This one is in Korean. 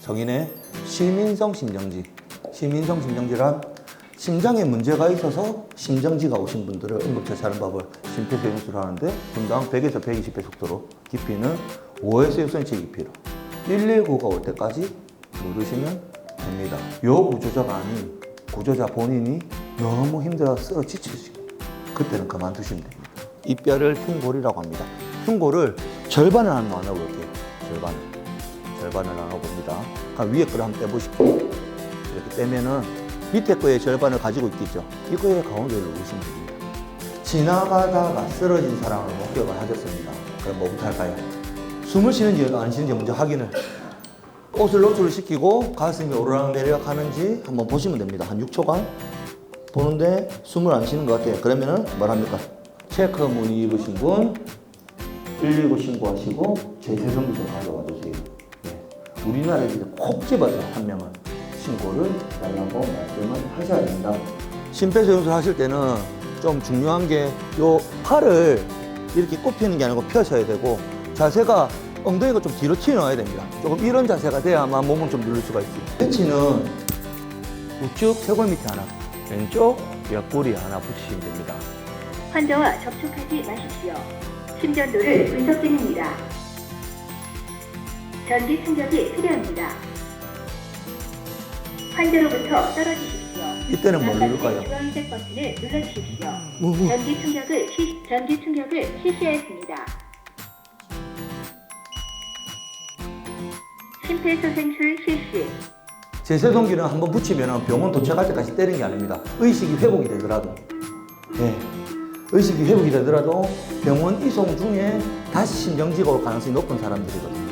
성인의 실민성 심정지. 실민성 심정지란 심장에 문제가 있어서 심정지가 오신 분들을 응급처치 하는 법을 심폐소생술을 하는데 분당 100에서 120배 속도로 깊이는 5에서 6cm 깊이로 119가 올 때까지 누르시면 됩니다. 요 구조자가 아닌 구조자 본인이 너무 힘들어 쓰러 지치시고 그때는 그만두시면 됩니다. 이 뼈를 흉골이라고 합니다. 흉골을 절반을 한번 나눠볼게요. 절반을. 절반을 나눠봅니다. 위에 거를 한번 떼보시고 이렇게 떼면은 밑에 거의 절반을 가지고 있겠죠. 이거의 가운데를 누르시면 됩니다. 지나가다가 쓰러진 사람을 목격을 하셨습니다. 그럼 뭐부터 할까요? 숨을 쉬는지 안 쉬는지 먼저 확인을. 옷을 노출을 시키고 가슴이 오르락내리락 하는지 한번 보시면 됩니다. 한 6초간 보는데 숨을 안 쉬는 것 같아요. 그러면은 뭘 합니까? 체크 문의 입으신 분 119 신고하시고 제세성기 좀 가져와 주세요. 네. 우리나라에 이제 콕 집어서 한 명은 신고를 달라고 말씀을 하셔야 됩니다. 심폐소생술 하실 때는 좀 중요한 게 요 팔을 이렇게 꼽히는 게 아니고 펴셔야 되고 자세가 엉덩이가 좀 뒤로 튀어나와야 됩니다. 조금 이런 자세가 돼야만 몸을 좀 누를 수가 있어요. 패치는 우측 쇄골 밑에 하나, 왼쪽 옆구리 하나 붙이시면 됩니다. 환자와 접촉하지 마십시오. 심전도를 분석 중입니다. 전기 충격이 필요합니다. 환자로부터 떨어지십시오. 이때는 뭘 누를까요? 주황색 버튼을 눌러주십시오. 뭐, 뭐. 전기 충격을 시, 전기 충격을 실시하였습니다. 심폐소생술 실시. 제세동기는 한번 붙이면 병원 도착할 때까지 때리는 게 아닙니다. 의식이 회복이 되더라도. 네. 의식이 회복이 되더라도 병원 이송 중에 다시 올 가능성이 높은 사람들이거든요.